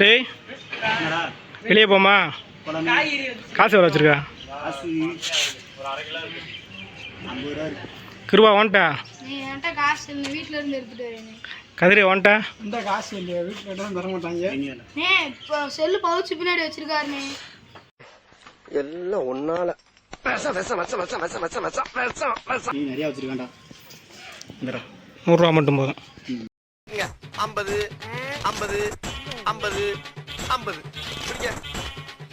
டேய் வெளியே போமா காசு எவ்வளோ வச்சுருக்கா? கிருவா ஓன்ட்டா கதிரி ஓன்ட்டா இந்த காசு இல்லையா? வீட்டில் தர மாட்டாங்க. செல்லு பவுச்சு பின்னாடி வச்சிருக்காருனே எல்லாம் ஒன்னால நீ நிறையா வச்சிருக்காண்டா நூறுரூவா மட்டும் போதும். ஐம்பது ஐம்பது ஐம்பது ஐம்பது.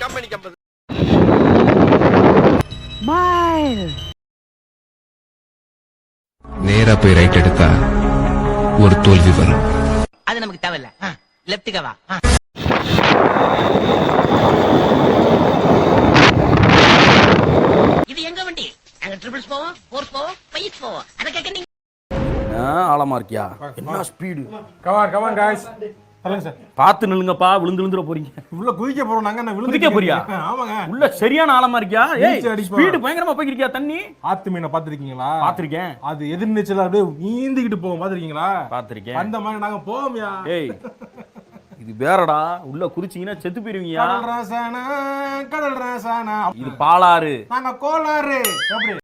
கம்பெனிக்கு ஐம்பது. நேரா போய் ரைட் எடுத்தா ஒரு தோல்வி வரும். அது நமக்கு தேவையில்ல. லெப்டுக்கு வா. இது எங்க வண்டி? அங்க ட்ரிபிள்ஸ் போவோம் ஃபோர்ஸ் போவோம் ஃபைவ் போவோம் அதை கேட்க ஆழமா இருக்கியா? என்ன ஸ்பீடு கவார் கவார் காய்ஸ் சொல்லுங்க சார். பார்த்து நில்லுங்கப்பா விழுந்து விழுந்துற போறீங்க. உள்ள குதிக்க போறோம் நாங்க என்ன குதிக்க போறியா? ஆமாங்க. உள்ள சரியான ஆழமா இருக்கியா? ஏய். ஸ்பீடு பயங்கரமா போய்க்கிறியா தண்ணி? ஆத்து மீனை பாத்திருக்கீங்களா பாத்திருக்கேன் அது எதிர்நீச்சல் அப்படியே நீந்திக்கிட்டு போவோம் பாத்திருக்கீங்களா பாத்திருக்கேன் அந்த மாதிரி நாங்க போவோம்யா. ஏய் இது வேறடா. உள்ள குறிச்சிங்கன்னா செத்து போயிருவீங்க கடல் ராசானா கடல் ராசானா. இது பாலாறு. நாங்க கோளாறு. எப்படி?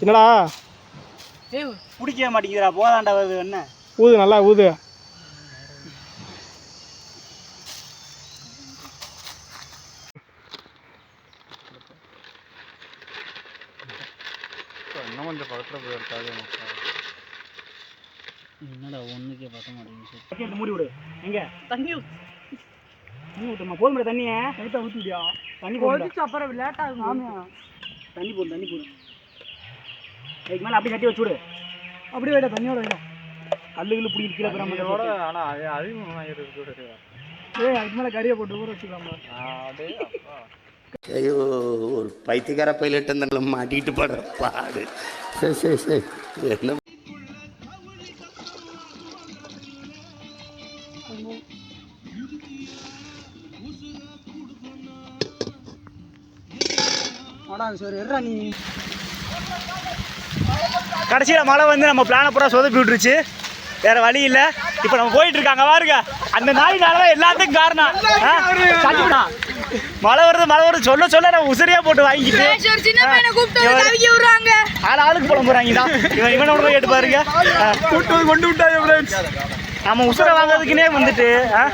என்னடா? பிடிக்க மாட்டேங்குதுடா. போதாண்டா வருது என்ன? ஊது நல்லா ஊது. வீட்டு பக்கத்தில் போய் ஒரு காலி என்னடா ஒன்றுக்கே பார்க்க மாட்டேங்குது மூடி விடு. எங்க? தண்ணி மூடி விட்டுமா போதும் தண்ணியை. லைட்டாக ஊற்றிடியா தண்ணி போட்டு அப்புறம் லேட் ஆகும் ஆமாம் தண்ணி போடும் தண்ணி போடும் அதுக்கு மேலே அப்படியே கட்டி வச்சுடு அப்படியே வேண்டாம் தண்ணியோட வேண்டாம் கல்லுகள் பிடி இருக்கிற பிரம்மோட ஆனால் அது அதிகமாக இருக்குது ஏய் அதுக்கு மேலே கறியை போட்டு ஊற வச்சுக்கலாமா அப்படியே ஐயோ ஒரு பைத்தியக்கார பைலட் அந்த மாட்டிக்கிட்டு படுற பாடு. சரி சரி சரி. என்ன? கடைசியில் மழை வந்து நம்ம பிளானை பூரா சொதப்பி விட்டுருச்சு. வேற வழி இல்ல. இப்ப நம்ம போயிட்டு இருக்காங்க பாருங்க. அந்த நாயினால தான் எல்லாத்துக்கும் காரணம். மழை வருது மழை வருது. சொல்ல சொல்ல நம்ம உசிரியா போட்டு வாங்கிட்டு இவன் ஆள் ஆளுக்கு புலம் போறாங்க இவன் இவனை உடனே கேட்டு பாருங்க. கூட்டு கொண்டு விட்டாங்க நம்ம உசுரை வாங்குறதுக்குனே வந்துட்டு ஆ?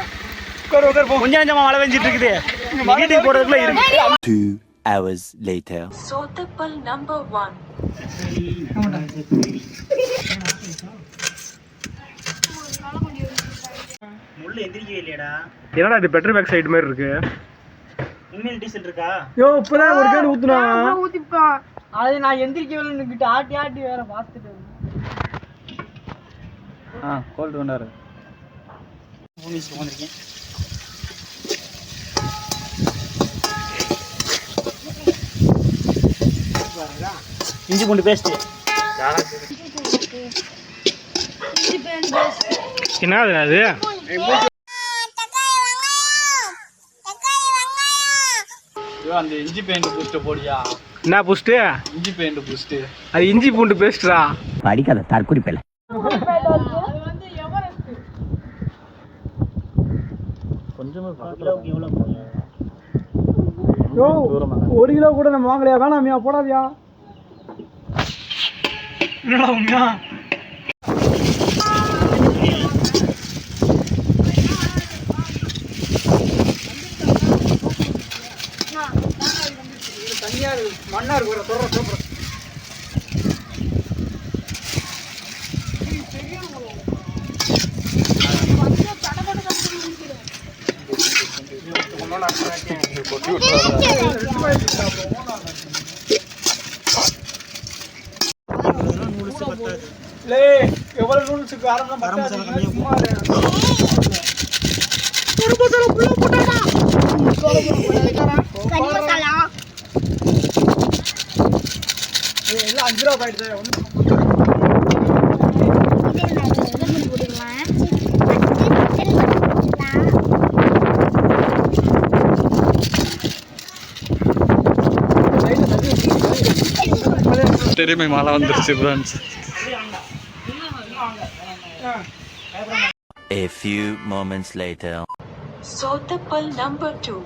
கொஞ்சம் கொஞ்சமா மழை பெஞ்சிட்டு இருக்குது. வீட்டுக்கு போறதுக்குள்ள இருக்கு. Sotapal number one. முள்ள எந்திரிக்கவே இல்லையடா. என்னடா இது பெட்ரோல் பேக் சைடு மாதிரி இருக்கு? டீசல் இருக்கா? யோ இப்பதான் ஒரு கேடு ஊத்துனா? ஊத்திப்பான் அது நான் எந்திரிக்கவே இல்லைன்னு ஆட்டி ஆட்டி வேற பார்த்துட்டு ஆ கோல்டு கொண்டாரு வந்திருக்கேன் இஞ்சி பூண்டு பேஸ்ட்டு என்னது அது? அந்த இஞ்சி பெயிண்ட் பூஸ்ட் போடியா என்ன பூஸ்ட்டு இஞ்சி பெயிண்ட் பூஸ்ட் அது இஞ்சி பூண்டு பேஸ்ட்ரா படிக்காத தற்குறிப்பில்லை ஒரு கிலோ கூட நம்ம வாங்கலையா? வேணாமியா போடாதியா? என்னடா உண்மையா? மண்ணா இருக்கு சொல்ற சொல்ற எவ்வளவு நூல்ஸுக்கு ஆரம்பம் சும்மா கறி மசாலா ரூபா பாயிட்டு தெரியுமே மழை வந்துருச்சு friends A few moments later. Sotapal number two.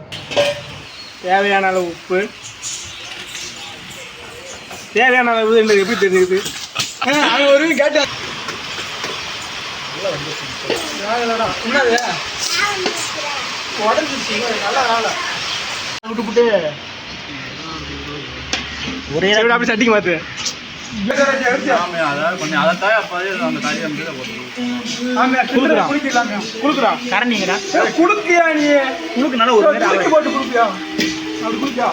தேவையான அளவு உப்பு தேவையான அளவு எனக்கு எப்படி தெரியுது? அவன் ஒரு கேட்டான் ஒரே அப்படி சட்டிக்கு மாத்து. குடுக்குறா கரண்டிங்கடா. குடுக்கியா நீ? நல்ல ஒரு போட்டு குடுப்பியா? அப்படி குடுப்பியா?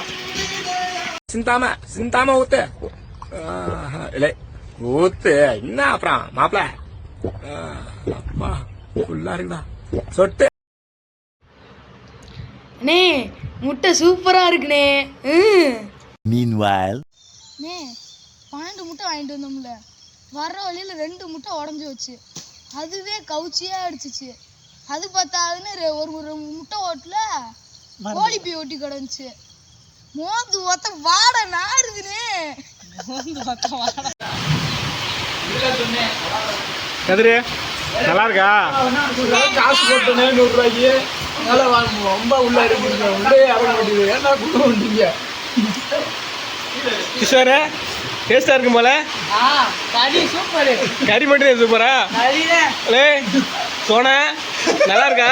சிந்தாம சிந்தாம ஊத்து. இல்லை ஊத்து. என்ன அப்புறம்? மாப்பிள. அப்பா ஃபுல்லா இருக்குடா. சொட்டு. அண்ணே முட்டை சூப்பரா இருக்குண்ணே. ம். Meanwhile. அண்ணே பன்னெண்டு முட்டை வாங்கிட்டு வந்தோம்ல. வர்ற வழியில ரெண்டு முட்டை உடஞ்சி வச்சு அதுவே கவுச்சியா அடிச்சிச்சு. அது பார்த்தாதுன்னு ஒரு ஒரு முட்டை ஓட்டுல கோழி பீ ஒட்டி கிடந்துச்சு. மோந்து ஒத்த வாட நாறுதுனே. கதிரு நல்லா இருக்கா காசு போட்டனே நூறு ரூபாய்க்கு நல்லா வாங்க ரொம்ப உள்ள இருக்குது உள்ளே இறங்க மாட்டேங்குது ஏன்னா குள்ள வந்தீங்க கிஷோர் டேஸ்டா இருக்கும் போல? கறி சூப்பர் கறி மட்டும் சூப்பரா சோனா நல்லா இருக்கா